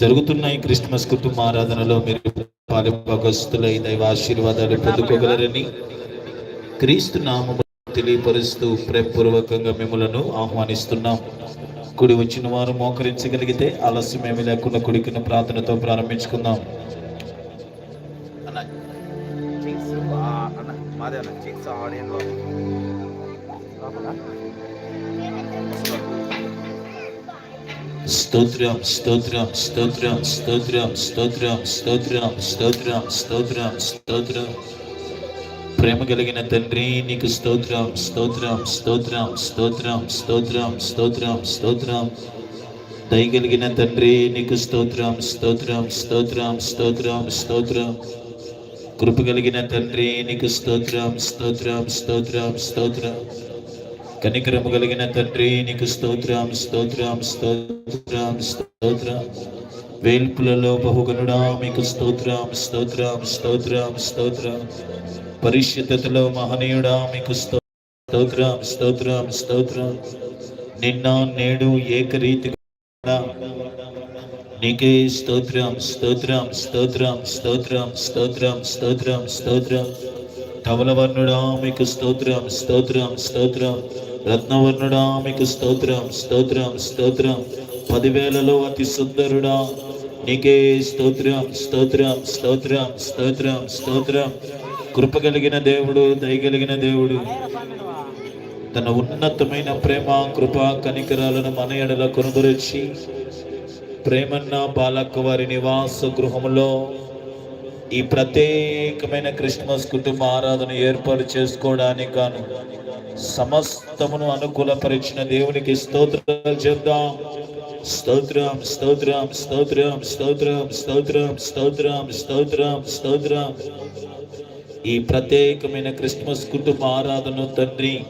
జరుగుతున్న ఈ క్రిస్మస్ కుటుంబ ఆరాధనలో మీరు పాలిపగస్తులై దైవ ఆశీర్వాదాలు పొందుకోగలరని క్రీస్తు నామము తెలియపరుస్తూ ప్రేమపూర్వకంగా మిమ్మలను ఆహ్వానిస్తున్నాం. కుడి వచ్చిన వారు మోకరించగలిగితే ఆలస్యం ఏమి లేకుండా కుడికిన ప్రార్థనతో ప్రారంభించుకుందాం. అన్న స్తోత్రం స్తోత్రం స్తోత్రం స్తోత్రం స్తోత్రం స్తోత్రం స్తోత్రం స్తోత్రం స్తోత్రం ప్రేమ కలిగిన తండ్రి నీకు స్తోత్రం స్తోత్రం స్తోత్రం స్తోత్రం స్తోత్రం స్తోత్రం స్తోత్రం దయగలిగిన తండ్రి నీకు స్తోత్రం స్తోత్రం స్తోత్రం స్తోత్రం స్తోత్రం కృప కలిగిన తండ్రి నీకు స్తోత్రం స్తోత్రం స్తోత్రం స్తోత్రం కనికరము కలిగిన తండ్రి నీకు స్తోత్రం స్తోత్రం స్తోత్రం స్తోత్రం వేల్పులలో బహుగనుడా మీకు స్తోత్రం స్తోత్రం స్తోత్రం స్తోత్రం పరిశుద్ధతలో మహనీయుడా మీకు స్తోత్రం స్తోత్రం స్తోత్రం నిన్న నేడు ఏకరీతి నీకే స్తోత్రం స్తోత్రం స్తోత్రం స్తోత్రం స్తోత్రం స్తోత్రం స్తోత్రం ధవలవర్ణుడా మీకు స్తోత్రం స్తోత్రం స్తోత్రం రత్నవర్ణుడా మీకు స్తోత్రం స్తోత్రం స్తోత్రం. పదివేలలో అతి సుందరుడా నీకే స్తోత్రం స్తోత్రం స్తోత్రం స్తోత్రం స్తోత్రం. కృప కలిగిన దేవుడు దయగలిగిన దేవుడు. తన ఉన్నతమైన ప్రేమ కృప కనికరాలను మన ఎడల కొనుగొరచి ప్రేమన్న బాలక్క వారి నివాస గృహంలో ఈ ప్రత్యేకమైన క్రిస్మస్ కుటుంబ ఆరాధన ఏర్పాటు చేసుకోవడానికి గాను సమస్తమును అనుకూలపరిచిన దేవునికి స్తోత్రాలు చెప్దాం. స్తోత్రం స్తోత్రం స్తోత్రం స్తోత్రం స్తోత్రం స్తోత్రం స్తోత్రం స్తోత్రం. ఈ ప్రత్యేకమైన క్రిస్మస్ కుటుంబ ఆరాధన తండ్రి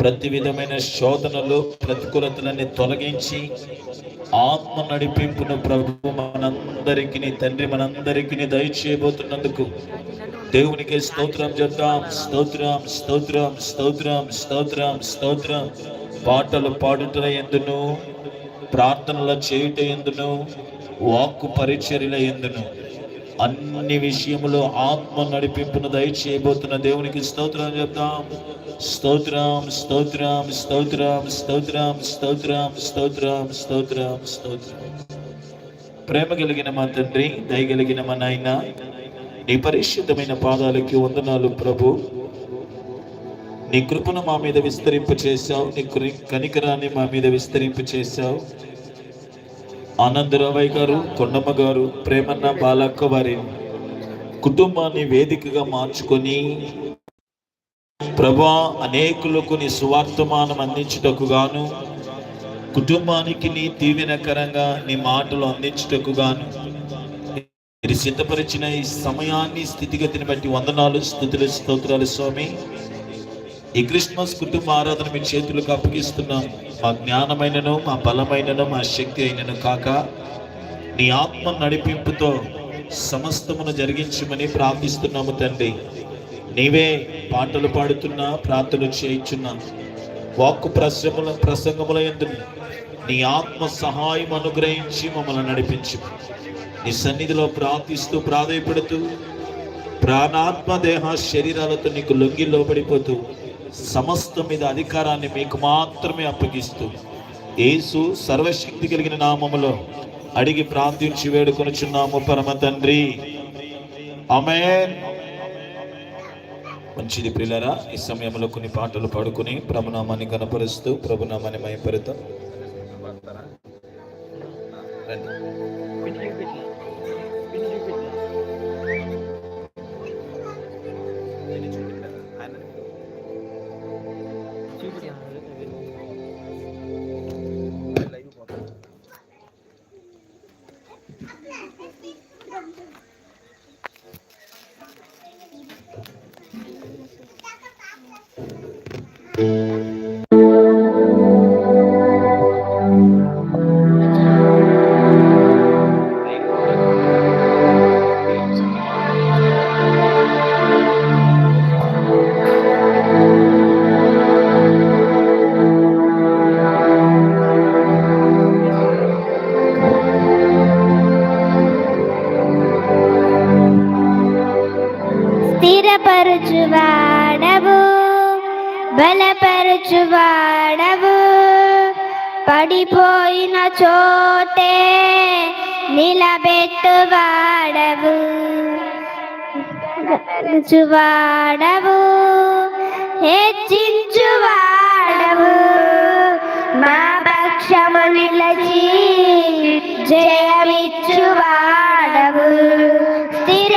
ప్రతి విధమైన శోధనలు ప్రతికూలతలన్నీ తొలగించి ఆత్మ నడిపింపును ప్రభు మనందరికీ తండ్రి మనందరికీ దయచేయబోతున్నందుకు దేవునికి స్తోత్రం చెప్తాం. స్తోత్రం స్తోత్రం స్తోత్రం స్తోత్రం స్తోత్రం. పాటలు పాడుట ఎందును ప్రార్థనలు చేయుట ఎందును వాక్కు పరిచర్యల ఎందును. అన్ని విషయములో ఆత్మ నడిపింపును దయచేయబోతున్న దేవునికి స్తోత్రం చెప్తాం. స్తోత్రం స్తోత్రం స్తోత్రం స్తోత్రం స్తోత్రం స్తోత్రం స్తోత్రం స్తోత్రం. ప్రేమ కలిగిన మా తండ్రి దయగలిగిన మా నాయన నీ పరిశుద్ధమైన పాదాలకి వందనాలు ప్రభు. నీ కృపను మా మీద విస్తరింప చేశావు నీ కనికరాన్ని మా మీద విస్తరింప చేశావు ఆనందరావయ్య గారు కొండమ్మ గారు ప్రేమన్న బాలక్క వారి కుటుంబాన్ని వేదికగా మార్చుకొని ప్రభా అనేకులకు నీ సువార్తమానం అందించుటకు గాను కుటుంబానికి నీ దీవెనకరంగా నీ మాటలు అందించుటకు గాను మీరు సిద్ధపరిచిన ఈ సమయాన్ని స్థితిగతిని బట్టి వందనాలు స్థుతులు స్తోత్రాలు స్వామి. ఈ క్రిస్మస్ కుటుంబ ఆరాధన మీ చేతులకు అప్పగిస్తున్నాము మా జ్ఞానమైనను మా బలమైనను మా శక్తి అయినను కాక నీ ఆత్మ నడిపింపుతో సమస్తమును జరిగించమని ప్రార్థిస్తున్నాము తండ్రి. నీవే పాటలు పాడుతున్నా ప్రార్థనలు చేయించున్నా వాక్కు ప్రశ్రముల ప్రసంగముల ఎందు నీ ఆత్మ సహాయం అనుగ్రహించి మమ్మల్ని నడిపించు. నీ సన్నిధిలో ప్రార్థిస్తూ ప్రాధాయపడుతూ ప్రాణాత్మ దేహ శరీరాలతో నీకు లొంగి లోబడిపోతూ సమస్త మీద అధికారాన్ని మీకు మాత్రమే అప్పగిస్తూ యేసు సర్వశక్తి కలిగిన నామములో అడిగి ప్రార్థించి వేడుకొనుచున్నాము పరమ తండ్రి. ఆమేన్. మంచిది ప్రిలరా ఈ సమయంలో కొన్ని పాటలు పాడుకుని ప్రభునామాన్ని కనపరుస్తూ ప్రభునామాన్ని మయపరుతాం Thank you. పరచువాడవు బలపరచువాడవు. పడిపోయిన చోటే నిలబెట్టువాడవు చువాడవు హెచ్చించువాడవు. మా పక్షము నిలచి జయమిచ్చువాడవు. స్థిర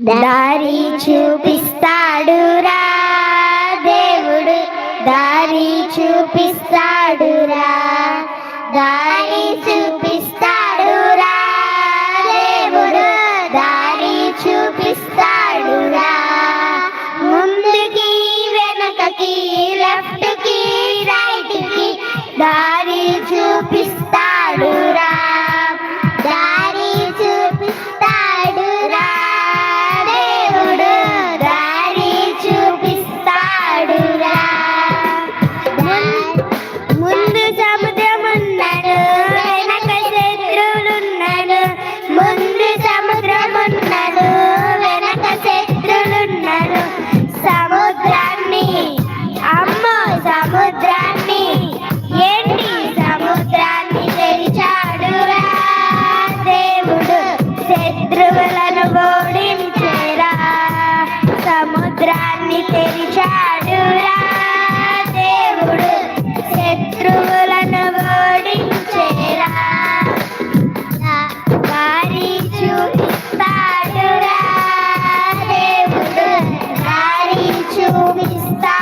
దారి చూపిస్తాడు రా దేవుడు. దారి చూపిస్తాడు రా. దారి చూపి me está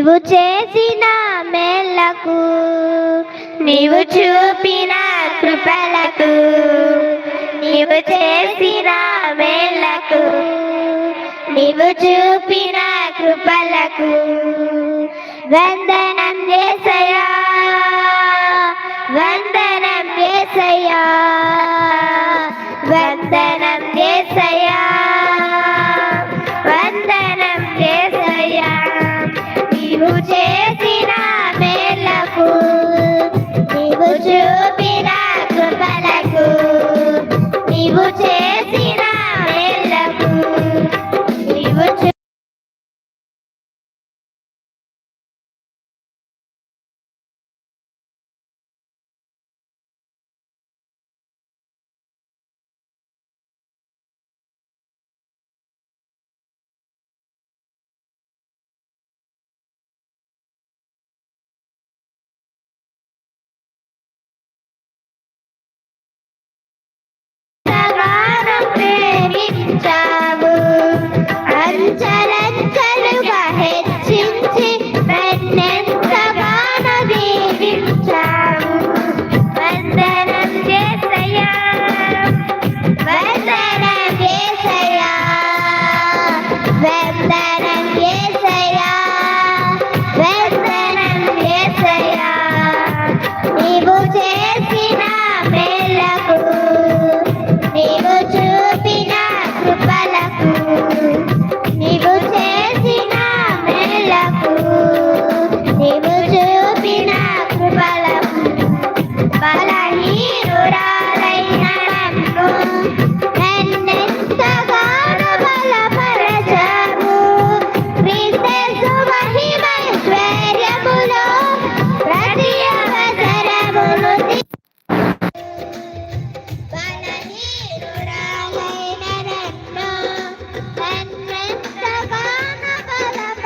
నీవు చేసిన మేలకు నీవు చూపిన కృపలకు నీవు చేసిన మేళ్ళకు నీవు చూపిన కృపలకు వందనం చేసయా